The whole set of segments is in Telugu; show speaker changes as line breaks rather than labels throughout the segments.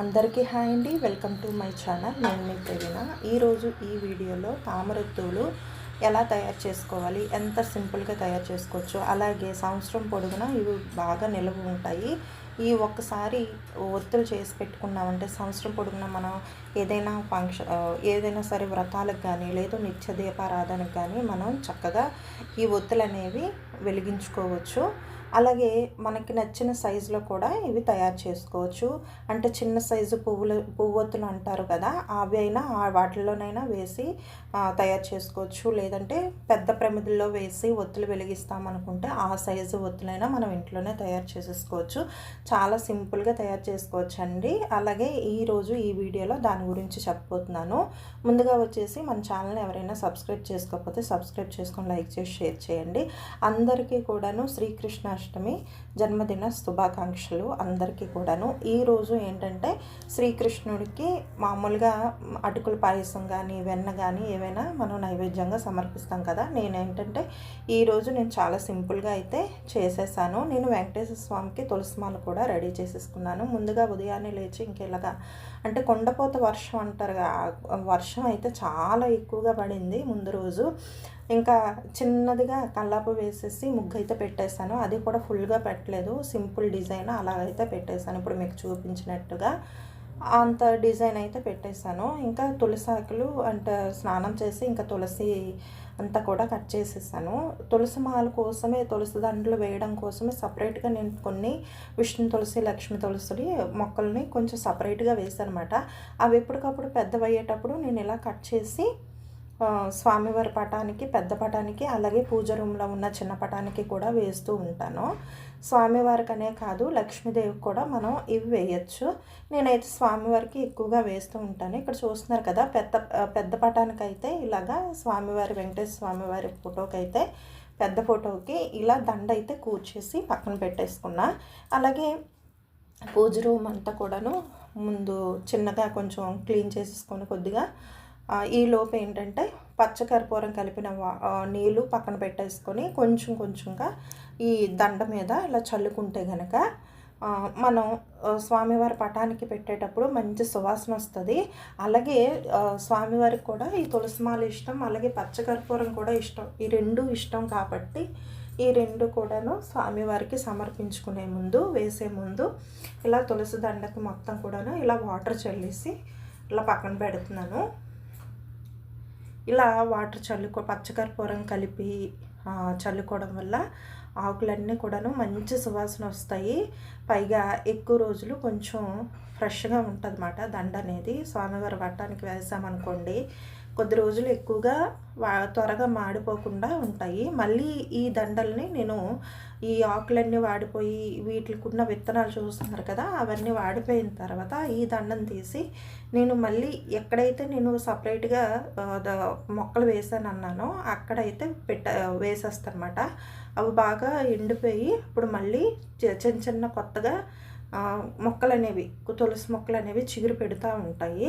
అందరికీ హాయ్ అండి. Welcome to my channel. నేను మీ ప్రవీణ. ఈరోజు ఈ వీడియోలో తామరొత్తులు ఎలా తయారు చేసుకోవాలి ఎంత సింపుల్గా తయారు చేసుకోవచ్చు అలాగే సంవత్సరం పొడుగునా ఇవి బాగా నిలవ ఉంటాయి. ఈ ఒక్కసారి ఒత్తులు చేసి పెట్టుకున్నామంటే సంవత్సరం పొడుగునా మనం ఏదైనా ఫంక్షన్ ఏదైనా సరే వ్రతాలకు కానీ లేదా నిత్య దీపారాధనకు కానీ మనం చక్కగా ఈ ఒత్తులు అనేవి వెలిగించుకోవచ్చు. అలాగే మనకి నచ్చిన సైజులో కూడా ఇవి తయారు చేసుకోవచ్చు. అంటే చిన్న సైజు పువ్వులు పువ్వొత్తులు అంటారు కదా అవి అయినా వాటిల్లోనైనా వేసి తయారు చేసుకోవచ్చు. లేదంటే పెద్ద ప్రమిదుల్లో వేసి ఒత్తులు వెలిగిస్తామనుకుంటే ఆ సైజు ఒత్తులైనా మనం ఇంట్లోనే తయారు చేసేసుకోవచ్చు. చాలా సింపుల్గా తయారు చేసుకోవచ్చు అండి అలాగే ఈరోజు ఈ వీడియోలో దాని గురించి చెప్పబోతున్నాను. ముందుగా వచ్చేసి మన ఛానల్ని ఎవరైనా సబ్స్క్రైబ్ చేసుకోకపోతే సబ్స్క్రైబ్ చేసుకొని లైక్ చేసి షేర్ చేయండి. అందరికీ కూడాను శ్రీకృష్ణ కృష్ణాష్టమి జన్మదిన శుభాకాంక్షలు అందరికీ కూడాను. ఈరోజు ఏంటంటే శ్రీకృష్ణుడికి మామూలుగా అటుకుల పాయసం కానీ వెన్న కానీ ఏవైనా మనం నైవేద్యంగా సమర్పిస్తాం కదా. నేను ఏంటంటే ఈరోజు నేను చాలా సింపుల్గా అయితే చేసేసాను. నేను వెంకటేశ్వర స్వామికి తులసిమాల కూడా రెడీ చేసేసుకున్నాను. ముందుగా ఉదయాన్నే లేచి ఇంకెలాగా అంటే కొండపోత వర్షం అంటారు వర్షం అయితే చాలా ఎక్కువగా పడింది ముందు రోజు. ఇంకా చిన్నదిగా కల్లాపు వేసేసి ముగ్గు అయితే పెట్టేశాను అది కూడా ఫుల్గా పెట్టలేదు. సింపుల్ డిజైన్ అలాగైతే పెట్టేశాను ఇప్పుడు మీకు చూపించినట్టుగా అంత డిజైన్ అయితే పెట్టేశాను ఇంకా తులసి ఆకులు అంటే స్నానం చేసి ఇంకా తులసి అంతా కూడా కట్ చేసేసాను తులసి మాల కోసమే తులసి దండలు వేయడం కోసమే సపరేట్గా నేను కొన్ని విష్ణు తులసి లక్ష్మి తులసి మొక్కల్ని కొంచెం సపరేట్గా వేసాను అనమాట అవి ఎప్పటికప్పుడు పెద్దవయ్యేటప్పుడు నేను ఇలా కట్ చేసి స్వామివారి పటానికి పెద్ద పటానికి అలాగే పూజ రూమ్లో ఉన్న చిన్న పటానికి కూడా వేస్తూ ఉంటాను. స్వామివారికి అనే కాదు లక్ష్మీదేవికి కూడా మనం ఇవి వేయచ్చు. నేనైతే స్వామివారికి ఎక్కువగా వేస్తూ ఉంటాను. ఇక్కడ చూస్తున్నారు కదా పెద్ద పెద్ద పటానికి అయితే ఇలాగా స్వామివారి వెంకటేశ్వర స్వామివారి ఫోటోకి అయితే పెద్ద ఫోటోకి ఇలా దండ అయితే కూర్చేసి పక్కన పెట్టేసుకున్నా. అలాగే పూజ రూమ్ అంతా కూడాను ముందు చిన్నగా కొంచెం క్లీన్ చేసేసుకొని కొద్దిగా ఈ లోపు ఏంటంటే పచ్చకర్పూరం కలిపిన నీళ్ళు పక్కన పెట్టేసుకొని కొంచెం కొంచెంగా ఈ దండ మీద ఇలా చల్లుకుంటే కనుక మనం స్వామివారి పటానికి పెట్టేటప్పుడు మంచి సువాసన వస్తుంది. అలాగే స్వామివారికి కూడా ఈ తులసిమాల ఇష్టం అలాగే పచ్చకర్పూరం కూడా ఇష్టం. ఈ రెండు ఇష్టం కాబట్టి ఈ రెండు కూడాను స్వామివారికి సమర్పించుకునే ముందు వేసే ముందు ఇలా తులసి దండకి మొత్తం కూడాను ఇలా వాటర్ చల్లేసి ఇలా పక్కన పెడుతున్నాను. ఇలా వాటర్ చల్లుకో పచ్చకర్పూరం కలిపి చల్లుకోవడం వల్ల ఆకులన్నీ కూడాను మంచి సువాసన వస్తాయి. పైగా ఎక్కువ రోజులు కొంచెం ఫ్రెష్గా ఉంటుంది దండ అనేది స్వామివారి వట్టానికి వేసామనుకోండి కొద్ది రోజులు ఎక్కువగా వా త్వరగా మాడిపోకుండా ఉంటాయి. మళ్ళీ ఈ దండల్ని నేను ఈ ఆకులన్నీ వాడిపోయి వీటికి ఉన్న విత్తనాలు చూస్తున్నారు కదా అవన్నీ వాడిపోయిన తర్వాత ఈ దండం తీసి నేను మళ్ళీ ఎక్కడైతే నేను సపరేట్గా మొక్కలు వేసాను అన్నానో అక్కడైతే పెట్ట వేసేస్తానమాట. అవి బాగా ఎండిపోయి ఇప్పుడు మళ్ళీ చిన్న చిన్న కొత్తగా మొక్కలు అనేవి తులసి మొక్కలు అనేవి చిగురు పెడుతూ ఉంటాయి.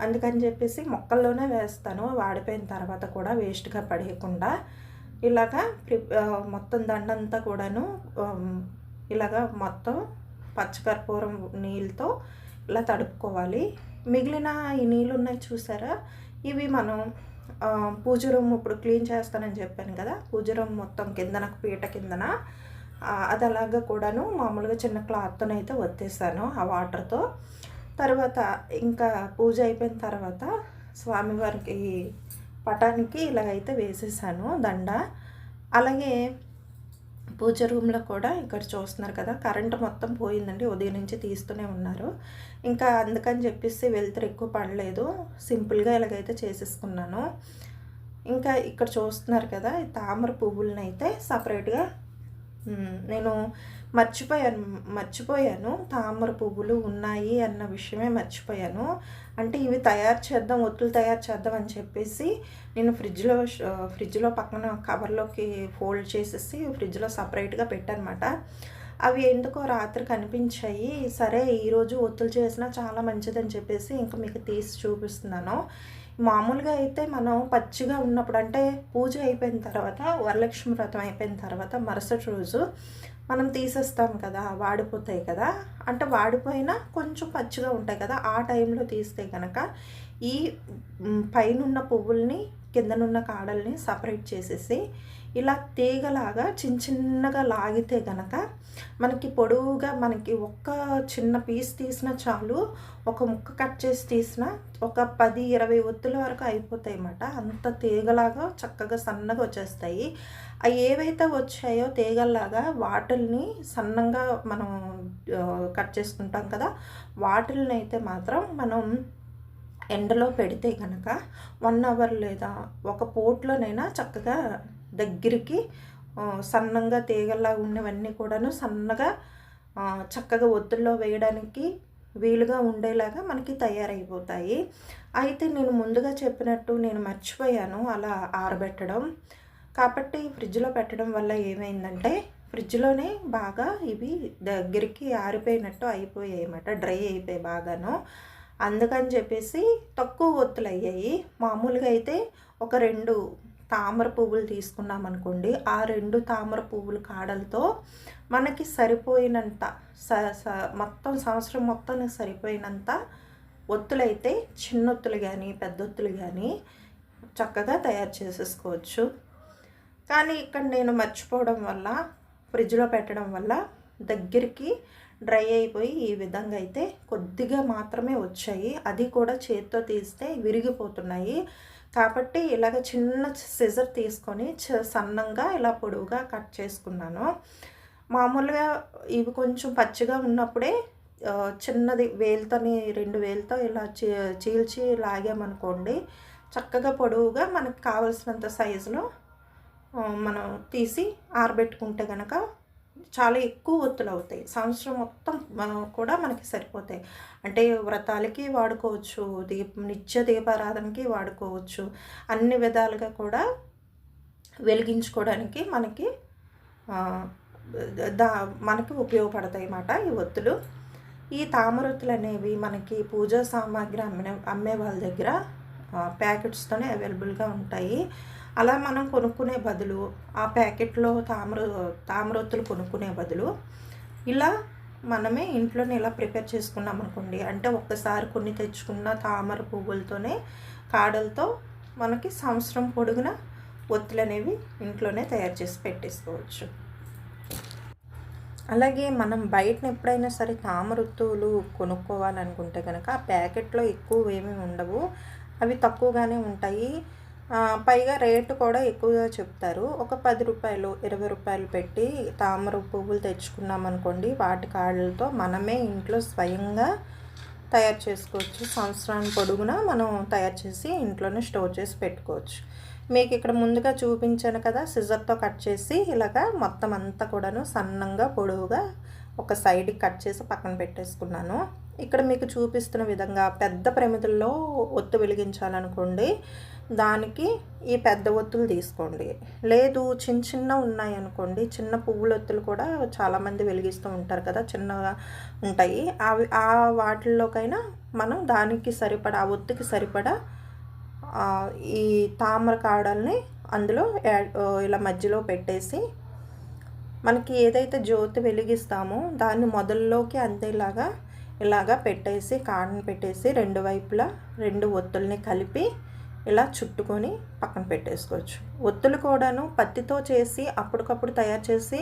అందుకని చెప్పేసి మొక్కల్లోనే వేస్తాను. వాడిపోయిన తర్వాత కూడా వేస్ట్గా పడేయకుండా ఇలాగా మొత్తం దండంతా కూడాను ఇలాగా మొత్తం పచ్చకర్పూరం నీళ్ళతో ఇలా తడుపుకోవాలి. మిగిలిన ఈ నీళ్ళు ఉన్నాయి చూసారా? ఇవి మనం పూజ రూమ్ ఇప్పుడు క్లీన్ చేస్తానని చెప్పాను కదా? పూజ రూమ్ మొత్తం కిందన పీట కిందన అది అలాగా కూడాను మామూలుగా చిన్న క్లాత్తోనైతే వత్తేసాను ఆ వాటర్తో. తర్వాత ఇంకా పూజ అయిపోయిన తర్వాత స్వామివారికి పటానికి ఇలాగైతే వేసేసాను దండ. అలాగే పూజ రూమ్లో కూడా ఇక్కడ చూస్తున్నారు కదా కరెంటు మొత్తం పోయిందండి ఉదయం నుంచి తీస్తూనే ఉన్నారు. ఇంకా అందుకని చెప్పేసి వెళ్తారు ఎక్కువ పడలేదు సింపుల్గా ఇలాగైతే చేసేసుకున్నాను. ఇంకా ఇక్కడ చూస్తున్నారు కదా తామర పువ్వులనైతే అయితే సపరేట్గా నేను మర్చిపోయాను మర్చిపోయాను. తామర పువ్వులు ఉన్నాయి అన్న విషయమే మర్చిపోయాను. అంటే ఇవి తయారు చేద్దాం ఒత్తులు తయారు చేద్దాం అని చెప్పేసి నేను ఫ్రిడ్జ్లో ఫ్రిడ్జ్లో పక్కన కవర్లోకి ఫోల్డ్ చేసేసి ఫ్రిడ్జ్లో సపరేట్గా పెట్టానమాట. అవి ఎందుకో రాత్రి కనిపించాయి. సరే ఈరోజు ఒత్తులు చేసినా చాలా మంచిదని చెప్పేసి ఇంకా మీకు తీసి చూపిస్తున్నాను. మామూలుగా అయితే మనం పచ్చిగా ఉన్నప్పుడు అంటే పూజ అయిపోయిన తర్వాత వరలక్ష్మి వ్రతం అయిపోయిన తర్వాత మరుసటి రోజు మనం తీసేస్తాం కదా వాడిపోతాయి కదా. అంటే వాడిపోయినా కొంచెం పచ్చిగా ఉంటాయి కదా. ఆ టైంలో తీస్తే కనుక ఈ పైనున్న పువ్వుల్ని కిందనున్న కాడల్ని సపరేట్ చేసేసి ఇలా తీగలాగా చిన్న చిన్నగా లాగితే గనక మనకి పొడవుగా మనకి ఒక్క చిన్న పీస్ తీసినా చాలు ఒక ముక్క కట్ చేసి తీసిన ఒక పది ఇరవై ఒత్తుల వరకు అయిపోతాయి అన్నమాట. అంత తీగలాగా చక్కగా సన్నగా వచ్చేస్తాయి. అవి ఏవైతే వచ్చాయో తీగల్లాగా వాటిల్ని సన్నంగా మనం కట్ చేసుకుంటాం కదా వాటిల్ని అయితే మాత్రం మనం ఎండలో పెడితే కనుక వన్ అవర్ లేదా ఒక పోట్లోనైనా చక్కగా దగ్గరికి సన్నంగా తీగల్లా ఉన్నవన్నీ కూడాను సన్నగా చక్కగా ఒత్తుల్లో వేయడానికి వీలుగా ఉండేలాగా మనకి తయారైపోతాయి. అయితే నేను ముందుగా చెప్పినట్టు నేను మర్చిపోయాను అలా ఆరబెట్టడం. కాబట్టి ఫ్రిడ్జ్లో పెట్టడం వల్ల ఏమైందంటే ఫ్రిడ్జ్లోనే బాగా ఇవి దగ్గరికి ఆరిపోయినట్టు అయిపోయాయి అన్నమాట డ్రై అయిపోయాయి బాగాను. అందుకని చెప్పేసి తక్కువ ఒత్తులు అయ్యాయి మామూలుగా అయితే ఒక రెండు తామర పువ్వులు తీసుకున్నాం అనుకోండి ఆ రెండు తామర పువ్వుల కాడలతో మనకి సరిపోయినంత స స మొత్తం సంవత్సరం మొత్తానికి సరిపోయినంత ఒత్తులైతే చిన్నొత్తులు కానీ పెద్దొత్తులు కానీ చక్కగా తయారు చేసేసుకోవచ్చు. కానీ ఇక్కడ నేను మర్చిపోవడం వల్ల ఫ్రిడ్జ్లో పెట్టడం వల్ల దగ్గరికి డ్రై అయిపోయి ఈ విధంగా అయితే కొద్దిగా మాత్రమే వచ్చాయి. అది కూడా చేతితో తీస్తే విరిగిపోతున్నాయి. కాబట్టి ఇలాగ చిన్న సిజర్ తీసుకొని సన్నంగా ఇలా పొడవుగా కట్ చేసుకున్నాను. మామూలుగా ఇవి కొంచెం పచ్చిగా ఉన్నప్పుడే చిన్నది వేలుతోని రెండు వేలతో ఇలా చీల్చి లాగామనుకోండి చక్కగా పొడవుగా మనకు కావలసినంత సైజులో మనం తీసి ఆరబెట్టుకుంటే కనుక చాలా ఎక్కువ ఒత్తులు అవుతాయి. సంవత్సరం మొత్తం మనం కూడా మనకి సరిపోతాయి. అంటే వ్రతాలకి వాడుకోవచ్చు దీప నిత్య దీపారాధనకి వాడుకోవచ్చు. అన్ని విధాలుగా కూడా వెలిగించుకోవడానికి మనకి దా మనకి ఉపయోగపడతాయి అన్నమాట ఈ ఒత్తులు. ఈ తామరొత్తులు అనేవి మనకి పూజా సామాగ్రి అమ్మిన అమ్మే వాళ్ళ దగ్గర ప్యాకెట్స్తోనే అవైలబుల్గా ఉంటాయి. అలా మనం కొనుక్కునే బదులు ఆ ప్యాకెట్లో తామర తామరొత్తులు కొనుక్కునే బదులు ఇలా మనమే ఇంట్లోనే ఇలా ప్రిపేర్ చేసుకున్నాం అనుకోండి. అంటే ఒక్కసారి కొన్ని తెచ్చుకున్న తామర పువ్వులతోనే కాడలతో మనకి సంవత్సరం పొడుగున ఒత్తులు అనేవి ఇంట్లోనే తయారు చేసి పెట్టేసుకోవచ్చు. అలాగే మనం బయటను ఎప్పుడైనా సరే తామరొత్తులు కొనుక్కోవాలనుకుంటే కనుక ఆ ప్యాకెట్లో ఎక్కువ ఏమీ ఉండవు అవి తక్కువగానే ఉంటాయి. పైగా రేటు కూడా ఎక్కువగా చెప్తారు. ఒక పది రూపాయలు ఇరవై రూపాయలు పెట్టి తామర పువ్వులు తెచ్చుకున్నాం అనుకోండి వాటి కాళ్ళతో మనమే ఇంట్లో స్వయంగా తయారు చేసుకోవచ్చు. సంవత్సరానికి పొడుగునా మనం తయారు చేసి ఇంట్లోనే స్టోర్ చేసి పెట్టుకోవచ్చు. మీకు ఇక్కడ ముందుగా చూపించాను కదా సిజర్తో కట్ చేసి ఇలాగా మొత్తం అంతా కూడాను సన్నంగా పొడవుగా ఒక సైడ్కి కట్ చేసి పక్కన పెట్టేసుకున్నాను. ఇక్కడ మీకు చూపిస్తున్న విధంగా పెద్ద ప్రమిదల్లో ఒత్తు వెలిగించాలనుకోండి దానికి ఈ పెద్ద ఒత్తులు తీసుకోండి. లేదు చిన్న చిన్న ఉన్నాయనుకోండి చిన్న పువ్వుల ఒత్తులు కూడా చాలామంది వెలిగిస్తూ ఉంటారు కదా చిన్నగా ఉంటాయి. అవి ఆ వాటిల్లోకైనా మనం దానికి సరిపడా ఆ ఒత్తుకి సరిపడా ఈ తామర కాడల్ని అందులో ఇలా మధ్యలో పెట్టేసి మనకి ఏదైతే జ్యోతి వెలిగిస్తామో దాన్ని మొదల్లోకి అంతేలాగా ఇలాగా పెట్టేసి కాడను పెట్టేసి రెండు వైపులా రెండు ఒత్తుల్ని కలిపి ఇలా చుట్టుకొని పక్కన పెట్టేసుకోవచ్చు. ఒత్తులు కూడాను పత్తితో చేసి అప్పటికప్పుడు తయారు చేసి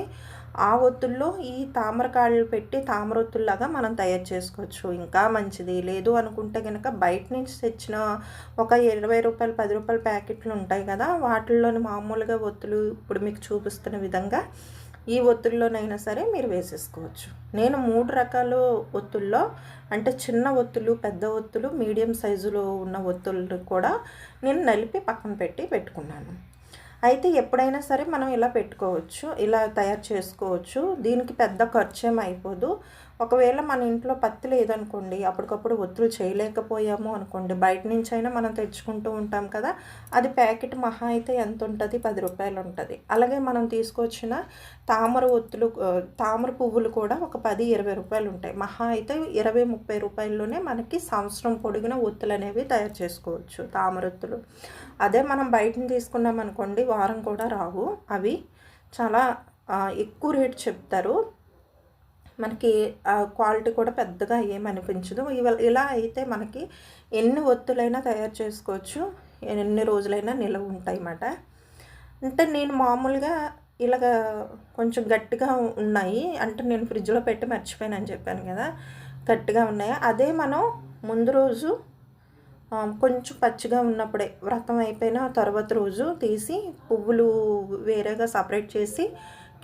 ఆ ఒత్తుల్లో ఈ తామరకాయలు పెట్టి తామర ఒత్తుల్లాగా మనం తయారు చేసుకోవచ్చు. ఇంకా మంచిది. లేదు అనుకుంటే కనుక బయట నుంచి తెచ్చిన ఒక ఇరవై రూపాయలు పది రూపాయల ప్యాకెట్లు ఉంటాయి కదా వాటిల్లోని మామూలుగా ఒత్తులు ఇప్పుడు మీకు చూపిస్తున్న విధంగా ఈ ఒత్తుల్లోనైనా సరే మీరు వేసేసుకోవచ్చు. నేను మూడు రకాల ఒత్తుల్లో అంటే చిన్న ఒత్తులు పెద్ద ఒత్తులు మీడియం సైజులో ఉన్న ఒత్తులు కూడా నేను నలిపి పక్కన పెట్టి పెట్టుకున్నాను. అయితే ఎప్పుడైనా సరే మనం ఇలా పెట్టుకోవచ్చు ఇలా తయారు చేసుకోవచ్చు. దీనికి పెద్ద ఖర్చు ఏమైపోదు అయిపోదు. ఒకవేళ మన ఇంట్లో పత్తి లేదనుకోండి అప్పటికప్పుడు ఒత్తులు చేయలేకపోయాము అనుకోండి బయట నుంచి అయినా మనం తెచ్చుకుంటూ ఉంటాం కదా అది ప్యాకెట్ మహా అయితే ఎంత ఉంటుంది పది రూపాయలు ఉంటుంది అలాగే మనం తీసుకొచ్చిన తామర ఒత్తులు తామర పువ్వులు కూడా ఒక పది ఇరవై రూపాయలు ఉంటాయి మహా అయితే ఇరవై ముప్పై రూపాయల్లోనే మనకి సంవత్సరం పొడిగిన ఒత్తులు అనేవి తయారు చేసుకోవచ్చు తామర ఒత్తులు. అదే మనం బయటని తీసుకున్నాం అనుకోండి వారం కూడా రావు. అవి చాలా ఎక్కువ రేట్ చెప్తారు. మనకి క్వాలిటీ కూడా పెద్దగా ఏమనిపించదు అనిపించదు. ఇలా అయితే మనకి ఎన్ని ఒత్తులైనా తయారు చేసుకోవచ్చు. ఎన్ని రోజులైనా నిలవ ఉంటాయి అన్నమాట అంటే నేను మామూలుగా ఇలాగ కొంచెం గట్టిగా ఉన్నాయి. అంటే నేను ఫ్రిడ్జ్లో పెట్టి మర్చిపోయానని చెప్పాను కదా. గట్టిగా ఉన్నాయి? అదే మనం ముందు రోజు కొంచెం పచ్చిగా ఉన్నప్పుడే వ్రతం అయిపోయిన తర్వాత రోజు తీసి పువ్వులు వేరేగా సపరేట్ చేసి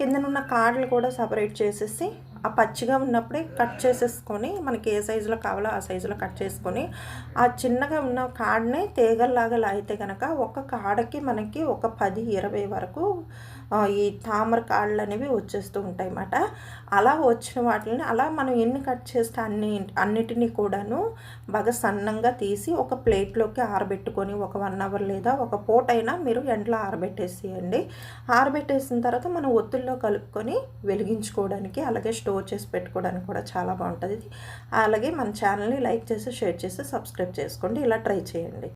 కిందనున్న కాడలు కూడా సపరేట్ చేసేసి ఆ పచ్చిగా ఉన్నప్పుడే కట్ చేసేసుకొని మనకి ఏ సైజులో కావాలో ఆ సైజులో కట్ చేసుకొని ఆ చిన్నగా ఉన్న కాడనే తీగల్లాగా లాగితే కనుక ఒక కాడకి మనకి ఒక పది ఇరవై వరకు ఈ తామర కాళ్ళు అనేవి వచ్చేస్తూ ఉంటాయి అన్నమాట అలా వచ్చిన వాటిని అలా మనం ఎన్ని కట్ చేస్తే అన్ని అన్నిటినీ కూడాను బాగా సన్నంగా తీసి ఒక ప్లేట్లోకి ఆరబెట్టుకొని ఒక వన్ అవర్ లేదా ఒక పూట అయినా మీరు ఎండలో ఆరబెట్టేసేయండి. ఆరబెట్టేసిన తర్వాత మనం ఒత్తుల్లో కలుపుకొని వెలిగించుకోవడానికి అలాగే స్టోర్ చేసి పెట్టుకోవడానికి కూడా చాలా బాగుంటుంది. అలాగే మన ఛానల్ని లైక్ చేసి షేర్ చేసి సబ్స్క్రైబ్ చేసుకోండి. ఇలా ట్రై చేయండి.